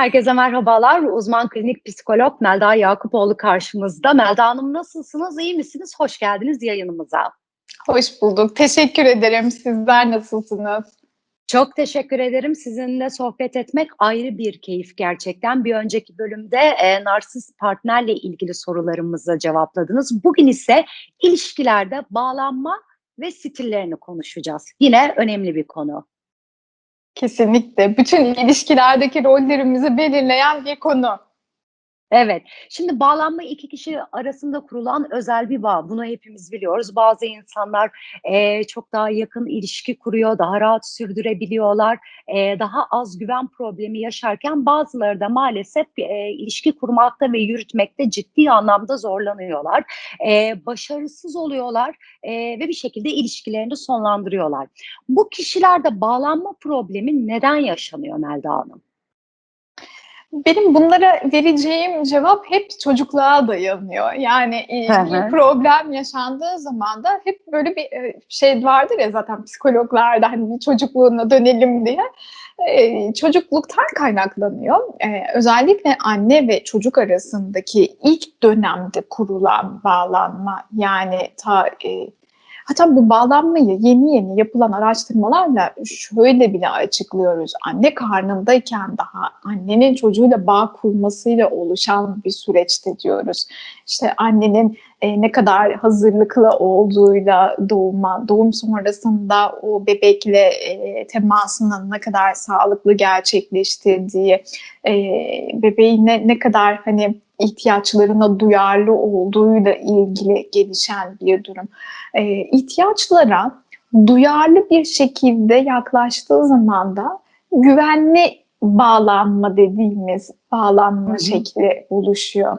Herkese merhabalar. Uzman klinik psikolog Melda Yakupoğlu karşımızda. Melda Hanım nasılsınız? İyi misiniz? Hoş geldiniz yayınımıza. Hoş bulduk. Teşekkür ederim. Sizler nasılsınız? Çok teşekkür ederim. Sizinle sohbet etmek ayrı bir keyif gerçekten. Bir önceki bölümde e, narsist partnerle ilgili sorularımızı cevapladınız. Bugün ise ilişkilerde bağlanma ve stillerini konuşacağız. Yine önemli bir konu. Kesinlikle. Bütün ilişkilerdeki rollerimizi belirleyen bir konu. Evet. Şimdi bağlanma iki kişi arasında kurulan özel bir bağ. Bunu hepimiz biliyoruz. Bazı insanlar e, çok daha yakın ilişki kuruyor, daha rahat sürdürebiliyorlar, e, daha az güven problemi yaşarken bazıları da maalesef e, ilişki kurmakta ve yürütmekte ciddi anlamda zorlanıyorlar. E, başarısız oluyorlar e, ve bir şekilde ilişkilerini sonlandırıyorlar. Bu kişilerde bağlanma problemi neden yaşanıyor Melda Hanım? Benim bunlara vereceğim cevap hep çocukluğa dayanıyor. Yani e, Hı bir problem yaşandığı zaman da hep böyle bir e, şey vardır ya zaten psikologlarda hani bir çocukluğuna dönelim diye. E, çocukluktan kaynaklanıyor. Özellikle anne ve çocuk arasındaki ilk dönemde kurulan bağlanma yani ta e, Hatta bu bağlanmayı yeni yeni yapılan araştırmalarla şöyle bile açıklıyoruz. Anne karnındayken daha annenin çocuğuyla bağ kurmasıyla oluşan bir süreçte diyoruz. İşte annenin e, ne kadar hazırlıklı olduğuyla doğuma, doğum sonrasında o bebekle e, temasının ne kadar sağlıklı gerçekleştirdiği, e, bebeğine ne kadar hani ihtiyaçlarına duyarlı olduğuyla ilgili gelişen bir durum. E, ihtiyaçlara duyarlı bir şekilde yaklaştığı zaman da güvenli bağlanma dediğimiz bağlanma Hı hı. şekli oluşuyor.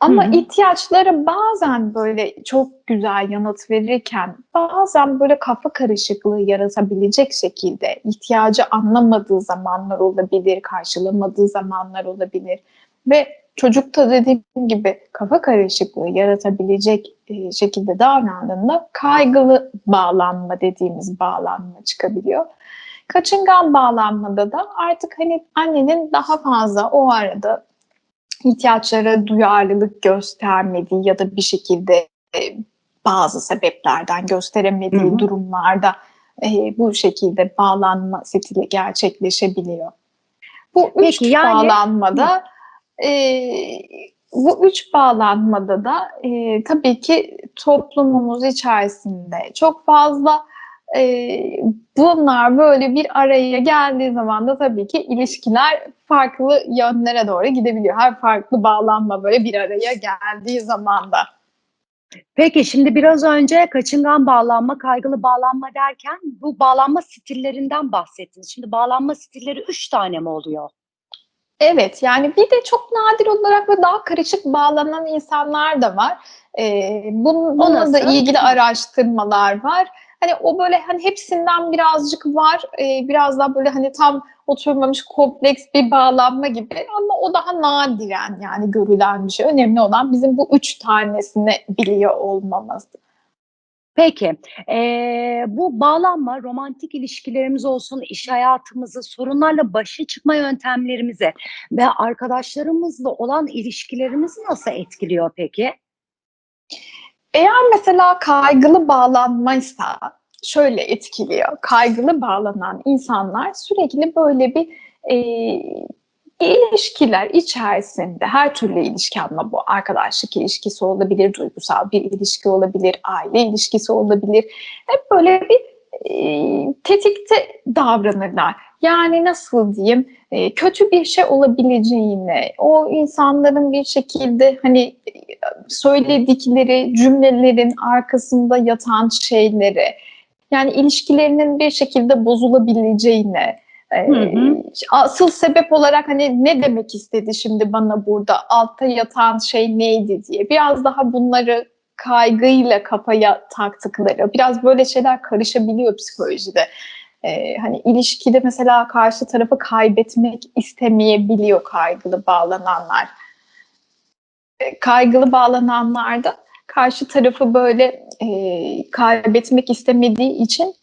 Ama Hı hı. ihtiyaçlara bazen böyle çok güzel yanıt verirken bazen böyle kafa karışıklığı yaratabilecek şekilde ihtiyacı anlamadığı zamanlar olabilir, karşılamadığı zamanlar olabilir ve çocukta dediğim gibi kafa karışıklığı yaratabilecek e, şekilde davrandığında kaygılı bağlanma dediğimiz bağlanma çıkabiliyor. Kaçıngan bağlanmada da artık hani annenin daha fazla o arada ihtiyaçlara duyarlılık göstermediği ya da bir şekilde e, bazı sebeplerden gösteremediği Hı hı. durumlarda e, bu şekilde bağlanma stili gerçekleşebiliyor. Bu üç Peki, yani- bağlanmada e, bu üç bağlanmada da e, tabii ki toplumumuz içerisinde çok fazla e, bunlar böyle bir araya geldiği zaman da tabii ki ilişkiler farklı yönlere doğru gidebiliyor. Her farklı bağlanma böyle bir araya geldiği zaman da. Peki şimdi biraz önce kaçıngan bağlanma, kaygılı bağlanma derken bu bağlanma stillerinden bahsettiniz. Şimdi bağlanma stilleri üç tane mi oluyor? Evet yani bir de çok nadir olarak ve daha karışık bağlanan insanlar da var. Ee, bunun, bununla da ilgili araştırmalar var. Hani o böyle hani hepsinden birazcık var. Ee, biraz daha böyle hani tam oturmamış kompleks bir bağlanma gibi ama o daha nadiren yani görülen bir şey. Önemli olan bizim bu üç tanesini biliyor olmamız. Peki eee, bu bağlanma romantik ilişkilerimiz olsun, iş hayatımızı, sorunlarla başa çıkma yöntemlerimizi ve arkadaşlarımızla olan ilişkilerimizi nasıl etkiliyor peki? Eğer mesela kaygılı bağlanmaysa şöyle etkiliyor. Kaygılı bağlanan insanlar sürekli böyle bir e, ilişkiler içerisinde her türlü ilişki ama bu arkadaşlık ilişkisi olabilir, duygusal bir ilişki olabilir, aile ilişkisi olabilir. Hep böyle bir tetikte davranırlar. Yani nasıl diyeyim kötü bir şey olabileceğini, o insanların bir şekilde hani söyledikleri cümlelerin arkasında yatan şeyleri, yani ilişkilerinin bir şekilde bozulabileceğini, Hı hı. asıl sebep olarak hani ne demek istedi şimdi bana burada, altta yatan şey neydi diye biraz daha bunları kaygıyla kafaya taktıkları, biraz böyle şeyler karışabiliyor psikolojide. Ee, hani ilişkide mesela karşı tarafı kaybetmek istemeyebiliyor kaygılı bağlananlar. Ee, kaygılı bağlananlarda karşı tarafı böyle e, kaybetmek istemediği için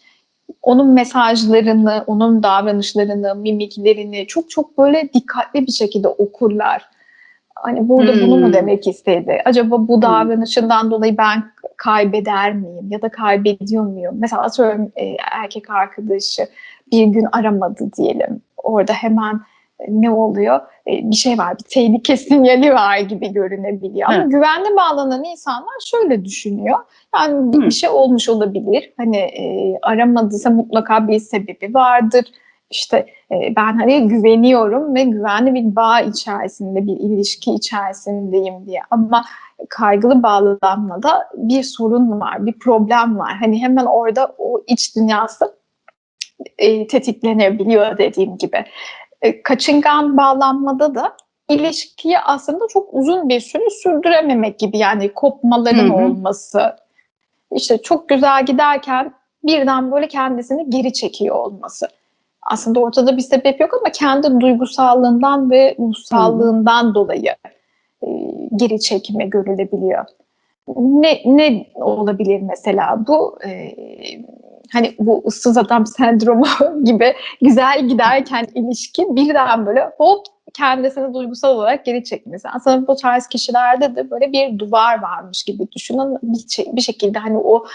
onun mesajlarını, onun davranışlarını, mimiklerini çok çok böyle dikkatli bir şekilde okurlar. Hani burada bunu mu Hmm. demek istedi? Acaba bu davranışından dolayı ben kaybeder miyim ya da kaybediyor muyum? Mesela atıyorum e, erkek arkadaşı bir gün aramadı diyelim. Orada hemen e, ne oluyor? E, bir şey var, bir tehlike sinyali var gibi görünebiliyor. Ama Evet. güvenli bağlanan insanlar şöyle düşünüyor. Yani bir, Hı. bir şey olmuş olabilir. Hani e, aramadıysa mutlaka bir sebebi vardır. İşte e, ben hani güveniyorum ve güvenli bir bağ içerisinde, bir ilişki içerisindeyim diye. Ama kaygılı bağlanmada bir sorun var, bir problem var. Hani hemen orada o iç dünyası e, tetiklenebiliyor dediğim gibi. E, kaçıngan bağlanmada da ilişkiyi aslında çok uzun bir süre sürdürememek gibi yani kopmaların Hı hı. olması. İşte çok güzel giderken birden böyle kendisini geri çekiyor olması. Aslında ortada bir sebep yok ama kendi duygusallığından ve ruhsallığından dolayı e, geri çekime görülebiliyor. Ne, ne olabilir mesela bu? E, hani bu ıssız adam sendromu gibi güzel giderken ilişki birden böyle hop kendisini duygusal olarak geri çekmesi. Aslında bu tarz kişilerde de böyle bir duvar varmış gibi düşünün. Bir, şey- bir şekilde hani o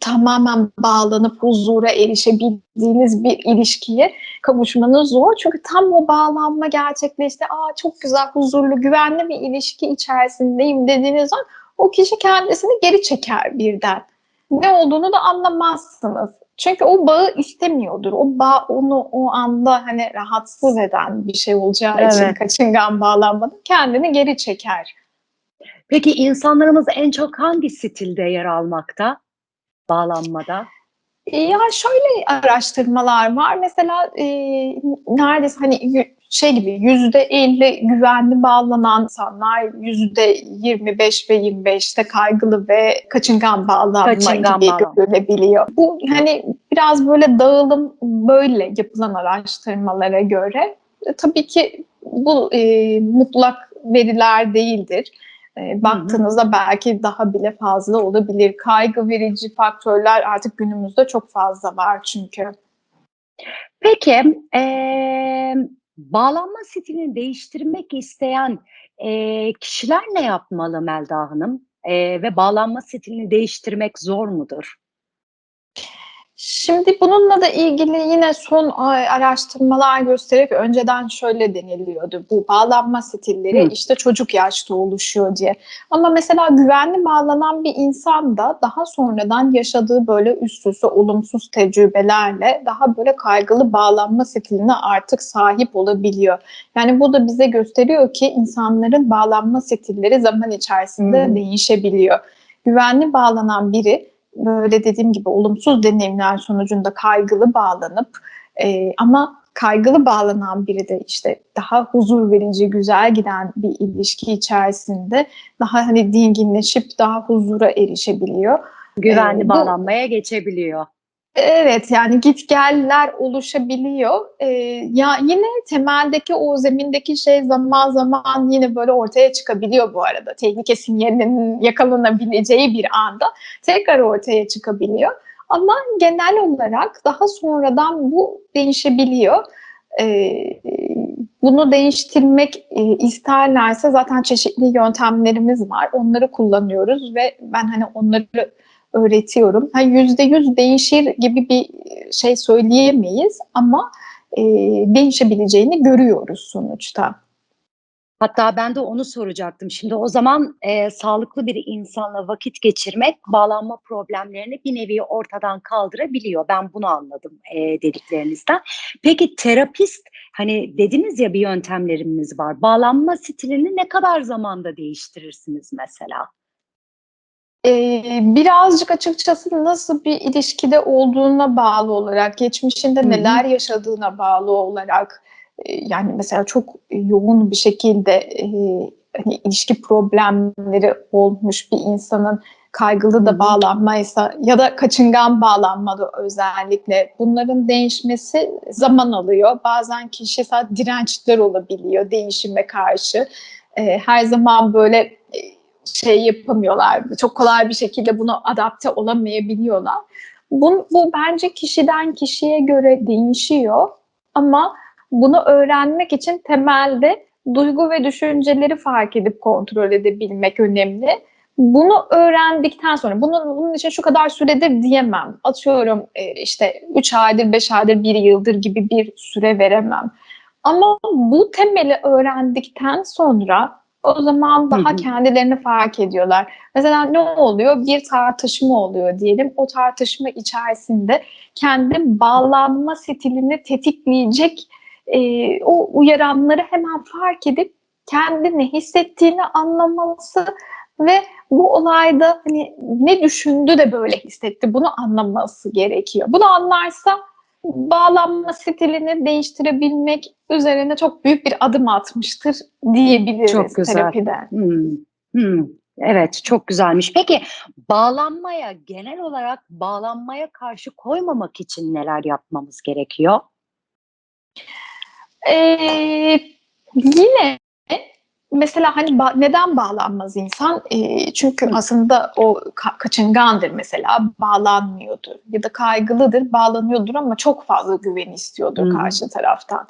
tamamen bağlanıp huzura erişebildiğiniz bir ilişkiye kavuşmanız zor. Çünkü tam o bağlanma gerçekleşti. Aa çok güzel, huzurlu, güvenli bir ilişki içerisindeyim dediğiniz an o kişi kendisini geri çeker birden. Ne olduğunu da anlamazsınız. Çünkü o bağı istemiyordur. O bağ onu o anda hani rahatsız eden bir şey olacağı için Evet. kaçıngan bağlanmada kendini geri çeker. Peki insanlarımız en çok hangi stilde yer almakta? Bağlanmada. Ya şöyle araştırmalar var. Mesela e, neredeyse hani şey gibi yüzde 50 güvenli bağlanan insanlar yüzde 25 ve 25'te kaygılı ve kaçıngan bağlanma Kaçıngan gibi bağlanma. görülebiliyor. Bu hani biraz böyle dağılım böyle yapılan araştırmalara göre. E, tabii ki bu e, mutlak veriler değildir. E, baktığınızda belki daha bile fazla olabilir. Kaygı verici faktörler artık günümüzde çok fazla var çünkü. Peki eee, bağlanma stilini değiştirmek isteyen eee, kişiler ne yapmalı Melda Hanım? Eee, ve bağlanma stilini değiştirmek zor mudur? Şimdi bununla da ilgili yine son araştırmalar gösterip önceden şöyle deniliyordu. Bu bağlanma stilleri Hı. işte çocuk yaşta oluşuyor diye. Ama mesela güvenli bağlanan bir insan da daha sonradan yaşadığı böyle üst üste olumsuz tecrübelerle daha böyle kaygılı bağlanma stiline artık sahip olabiliyor. Yani bu da bize gösteriyor ki insanların bağlanma stilleri zaman içerisinde Hı. değişebiliyor. Güvenli bağlanan biri böyle dediğim gibi olumsuz deneyimler sonucunda kaygılı bağlanıp e, ama kaygılı bağlanan biri de işte daha huzur verici, güzel giden bir ilişki içerisinde daha hani dinginleşip daha huzura erişebiliyor. Güvenli Ee, bu- bağlanmaya geçebiliyor. Evet yani gitgeller oluşabiliyor. Ee, ya yine temeldeki o zemindeki şey zaman zaman yine böyle ortaya çıkabiliyor bu arada. Tehlike sinyalinin yakalanabileceği bir anda tekrar ortaya çıkabiliyor. Ama genel olarak daha sonradan bu değişebiliyor. Ee, bunu değiştirmek e, isterlerse zaten çeşitli yöntemlerimiz var. Onları kullanıyoruz ve ben hani onları öğretiyorum. Yüzde yüz değişir gibi bir şey söyleyemeyiz ama e, değişebileceğini görüyoruz sonuçta. Hatta ben de onu soracaktım. Şimdi o zaman eee, sağlıklı bir insanla vakit geçirmek bağlanma problemlerini bir nevi ortadan kaldırabiliyor. Ben bunu anladım eee, dediklerinizden. Peki terapist hani dediniz ya bir yöntemlerimiz var. Bağlanma stilini ne kadar zamanda değiştirirsiniz mesela? Ee, birazcık açıkçası nasıl bir ilişkide olduğuna bağlı olarak, geçmişinde neler yaşadığına bağlı olarak, e, yani mesela çok yoğun bir şekilde e, hani ilişki problemleri olmuş bir insanın kaygılı da bağlanmaysa ya da kaçıngan bağlanmada özellikle bunların değişmesi zaman alıyor. Bazen kişisel dirençler olabiliyor değişime karşı. Her zaman böyle şey yapamıyorlar. Çok kolay bir şekilde buna adapte olamayabiliyorlar. Bu, bu bence kişiden kişiye göre değişiyor ama bunu öğrenmek için temelde duygu ve düşünceleri fark edip kontrol edebilmek önemli. Bunu öğrendikten sonra, bunun, bunun için şu kadar süredir diyemem. Atıyorum e, işte 3 aydır, 5 aydır, 1 yıldır gibi bir süre veremem. Ama bu temeli öğrendikten sonra o zaman daha Hı hı. kendilerini fark ediyorlar. Mesela ne oluyor? Bir tartışma oluyor diyelim. O tartışma içerisinde kendi bağlanma stilini tetikleyecek e, o uyaranları hemen fark edip kendini hissettiğini anlaması ve bu olayda hani ne düşündü de böyle hissetti bunu anlaması gerekiyor. Bunu anlarsa bağlanma stilini değiştirebilmek üzerine çok büyük bir adım atmıştır diyebiliriz Çok güzel. terapide. Hmm, hmm. Evet, çok güzelmiş. Peki bağlanmaya, genel olarak bağlanmaya karşı koymamak için neler yapmamız gerekiyor? Ee, yine mesela hani ba- neden bağlanmaz insan? Ee, çünkü Hı. aslında o ka- kaçıngandır mesela bağlanmıyordur ya da kaygılıdır bağlanıyordur ama çok fazla güven istiyordur Hı. karşı taraftan.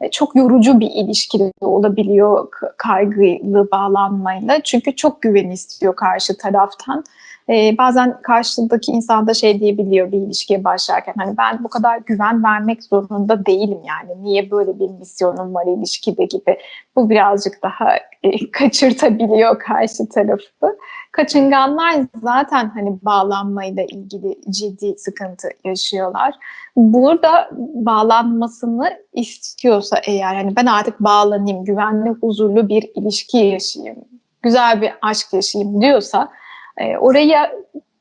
E, çok yorucu bir ilişki olabiliyor kaygılı bağlanmayla çünkü çok güven istiyor karşı taraftan. E, bazen karşıdaki insan da şey diyebiliyor bir ilişkiye başlarken hani ben bu kadar güven vermek zorunda değilim yani niye böyle bir misyonum var ilişkide gibi bu birazcık daha e, kaçırtabiliyor karşı tarafı. Kaçınganlar zaten hani bağlanmayla ilgili ciddi sıkıntı yaşıyorlar. Burada bağlanmasını istiyorsa eğer hani ben artık bağlanayım, güvenli, huzurlu bir ilişki yaşayayım, güzel bir aşk yaşayayım diyorsa e, oraya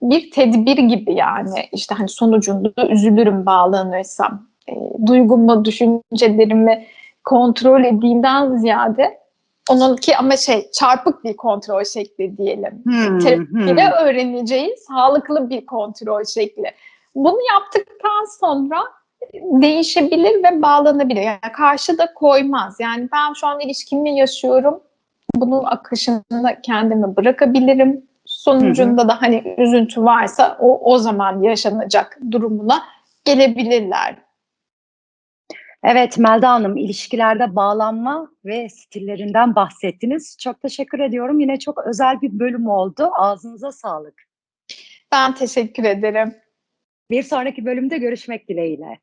bir tedbir gibi yani işte hani sonucunda üzülürüm bağlanırsam. E, duygumu, düşüncelerimi kontrol edeyimden ziyade onunki ama şey çarpık bir kontrol şekli diyelim. Hmm, Terapide hmm. öğreneceği sağlıklı bir kontrol şekli. Bunu yaptıktan sonra değişebilir ve bağlanabilir. Yani karşı da koymaz. Yani ben şu an ilişkimi yaşıyorum. Bunun akışını kendime bırakabilirim. Sonucunda da hani üzüntü varsa o, o zaman yaşanacak durumuna gelebilirler. Evet Melda Hanım, ilişkilerde bağlanma ve stillerinden bahsettiniz. Çok teşekkür ediyorum. Yine çok özel bir bölüm oldu. Ağzınıza sağlık. Ben teşekkür ederim. Bir sonraki bölümde görüşmek dileğiyle.